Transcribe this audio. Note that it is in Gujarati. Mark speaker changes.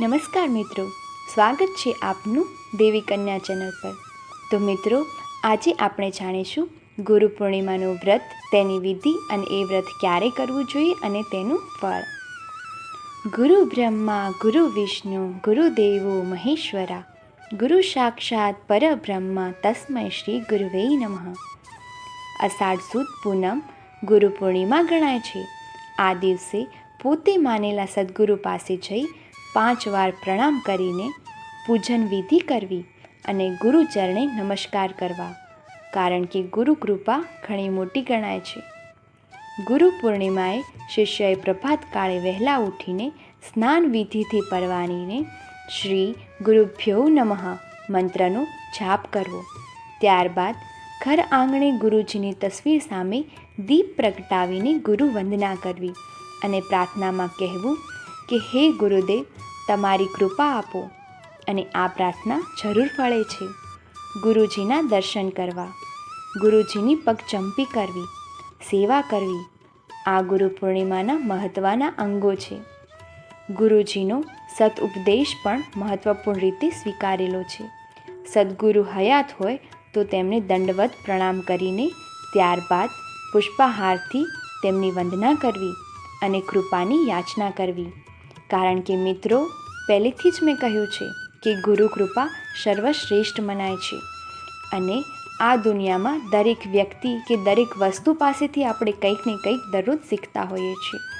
Speaker 1: નમસ્કાર મિત્રો. સ્વાગત છે આપનું દેવી કન્યા ચેનલ પર. તો મિત્રો, આજે આપણે જાણીશું ગુરુ પૂર્ણિમાનું વ્રત, તેની વિધિ અને એ વ્રત ક્યારે કરવું જોઈએ અને તેનું ફળ. ગુરુ બ્રહ્મા, ગુરુ વિષ્ણુ ગુરુદેવો મહેશ્વરા, ગુરુ સાક્ષાત પરબ્રહ્મા તસ્મૈ શ્રી ગુરુવે નમઃ. અષાઢ સુદ પૂનમ ગુરુ પૂર્ણિમા ગણાય છે. આ દિવસે પોતે માનેલા સદગુરુ પાસે જઈ પાંચ વાર પ્રણામ કરીને પૂજન વિધિ કરવી અને ગુરુચરણે નમસ્કાર કરવા. કારણ કે ગુરુ કૃપા ઘણી મોટી ગણાય છે. ગુરુ પૂર્ણિમાએ શિષ્યએ પ્રભાત કાળે વહેલા ઉઠીને સ્નાન વિધિથી પરવાનીને શ્રી ગુરુભ્યો નમઃ મંત્રનો જાપ કરવો. ત્યારબાદ ઘર આંગણે ગુરુજીની તસવીર સામે દીપ પ્રગટાવીને ગુરુ વંદના કરવી અને પ્રાર્થનામાં કહેવું કે, હે ગુરુદેવ તમારી કૃપા આપો અને આ પ્રાર્થના જરૂર ફળે છે. ગુરુજીના દર્શન કરવા. ગુરુજીની પગચંપી કરવી. સેવા કરવી. આ ગુરુ પૂર્ણિમાના મહત્ત્વના અંગો છે. ગુરુજીનો સત ઉપદેશ પણ મહત્ત્વપૂર્ણ રીતે સ્વીકારેલો છે. સદગુરુ હયાત હોય તો તેમને દંડવત પ્રણામ કરીને ત્યારબાદ પુષ્પાહારથી તેમની વંદના કરવી અને કૃપાની યાચના કરવી. કારણ કે મિત્રો, પહેલેથી જ મેં કહ્યું છે કે ગુરુ કૃપા સર્વશ્રેષ્ઠ મનાય છે. અને આ દુનિયામાં દરેક વ્યક્તિ કે દરેક વસ્તુ પાસેથી આપણે કંઈક ને કંઈક દરરોજ શીખતા હોઈએ છીએ.